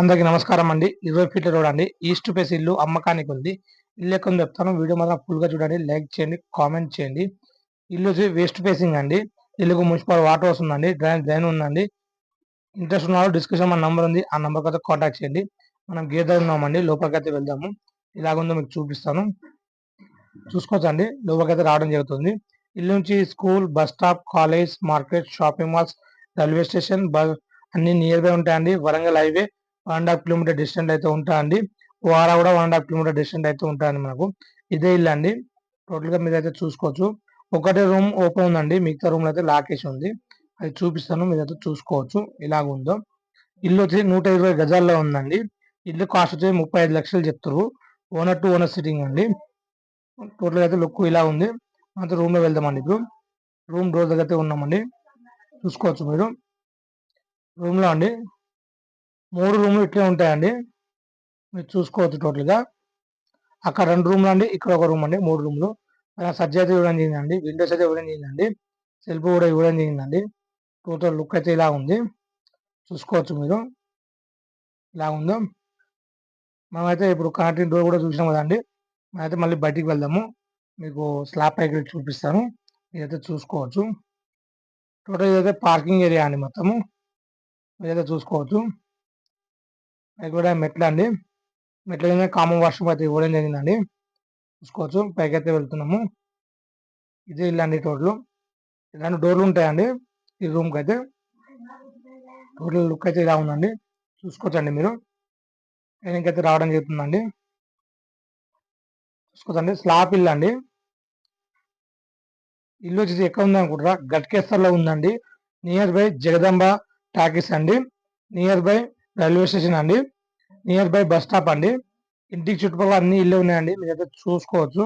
అందరికి నమస్కారం అండి. ఇరవై ఫీట్ల రోడ్ అండి. ఈస్ట్ ఫేస్ ఇల్లు అమ్మకానికి ఉంది. ఇల్లు ఎక్కడ చెప్తాను వీడియో మాత్రం ఫుల్గా చూడండి. లైక్ చేయండి కామెంట్ చేయండి. ఇల్లు వచ్చి వెస్ట్ ఫేసింగ్ అండి. ఇల్లుకు మున్సిపల్ వాటర్ వస్తుందండి డ్రైన్ డ్రైన్ ఉందండి. ఇంట్రెస్ట్ ఉన్న డిస్క్రిప్షన్ మన నంబర్ ఉంది. ఆ నంబర్ అయితే కాంటాక్ట్ చేయండి. మనం గేట్ దగ్గర ఉన్నామండి. లోపలికి అయితే వెళ్దాము. ఇలాగుందో మీకు చూపిస్తాను. చూసుకోవచ్చండి. లోపలికి అయితే రావడం జరుగుతుంది. ఇల్లు నుంచి school bus stop college market shopping malls railway station bus అన్ని నియర్ బై ఉంటాయండి. Warangal highway one and half kilometer distant అయితే ఉంటాయండి. వారా కూడా one and half kilometer distant అయితే ఉంటాయండి మనకు. ఇదే ఇల్లు అండి. టోటల్గా మీరు అయితే చూసుకోవచ్చు. ఒకటే రూమ్ ఓపెన్ ఉందండి. మిగతా రూమ్లో అయితే లాకేసి ఉంది. అది చూపిస్తాను. మీరు అయితే చూసుకోవచ్చు. ఇలాగ ఉందో. ఇల్లు వచ్చి నూట ఇరవై గజాల్లో ఉందండి. ఇల్లు కాస్ట్ వచ్చి ముప్పై ఐదు లక్షలు చెప్తారు ఓనర్ టు ఓనర్ సిట్టింగ్ అండి. టోటల్ అయితే లుక్ ఇలా ఉంది. అంత రూమ్లో వెళ్దామండి ఇప్పుడు. రూమ్ డోర్ దగ్గర అయితే ఉన్నామండి. చూసుకోవచ్చు మీరు. రూమ్లో అండి. మూడు రూమ్లు ఇట్లే ఉంటాయండి. మీరు చూసుకోవచ్చు టోటల్గా. అక్కడ రెండు రూమ్లు అండి ఇక్కడ ఒక రూమ్ అండి మూడు రూమ్లు. సజ్జ అయితే ఇవ్వడం జరిగిందండి విండోస్ అయితే ఇవ్వడం జరిగిందండి సెల్ఫ్ కూడా ఇవ్వడం జరిగిందండి. టోటల్ లుక్ అయితే ఇలా ఉంది. చూసుకోవచ్చు మీరు. ఇలా ఉందో. మనమైతే ఇప్పుడు కనెక్టింగ్ డోర్ కూడా చూసినాం కదండి. మనమైతే మళ్ళీ బయటికి వెళ్దాము. మీకు స్లాబ్ పైకి చూపిస్తాను. ఇదైతే చూసుకోవచ్చు. టోటల్ ఇదైతే పార్కింగ్ ఏరియా అండి మొత్తము. మీరైతే చూసుకోవచ్చు. అది కూడా మెట్ల అండి. మెట్ల మీద కామన్ వాష్రూమ్ అయితే ఇవ్వడం జరిగిందండి. చూసుకోవచ్చు. పైకి అయితే వెళ్తున్నాము. ఇదే ఇల్లు అండి టోటల్. ఇలాంటి డోర్లు ఉంటాయండి. ఈ రూమ్కి అయితే టోటల్ లుక్ అయితే ఇలా ఉందండి. చూసుకోవచ్చండి మీరు. అయితే రావడం జరుగుతుందండి. చూసుకోవచ్చండి. స్లాబ్ ఇల్లు అండి. ఇల్లు వచ్చేసి ఎక్కడ ఉంది అనుకుంటారా గట్కేశ్వర్లో ఉందండి. నియర్ బై జగదంబ టాకీస్ అండి. నియర్ బై రైల్వే స్టేషన్ అండి. నియర్ బై బస్ స్టాప్ అండి. ఇంటికి చుట్టుపక్కల అన్ని ఇల్లు ఉన్నాయండి. మీరైతే చూసుకోవచ్చు.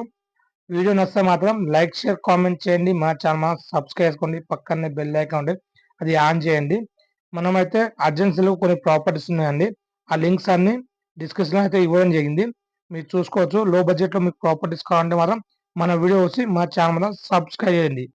వీడియో నచ్చితే మాత్రం లైక్ షేర్ కామెంట్ చేయండి. మా ఛానల్ సబ్స్క్రైబ్ చేసుకోండి. పక్కనే బెల్ ఐకాన్ అది ఆన్ చేయండి. మనమైతే అర్జెన్సీలో కొన్ని ప్రాపర్టీస్ ఉన్నాయండి. ఆ లింక్స్ అన్ని డిస్క్రిప్షన్లో అయితే ఇవ్వడం జరిగింది. మీరు చూసుకోవచ్చు. లో బడ్జెట్లో మీకు ప్రాపర్టీస్ కావాలంటే మాత్రం మన వీడియో వచ్చి మా ఛానల్ సబ్స్క్రైబ్ చేయండి.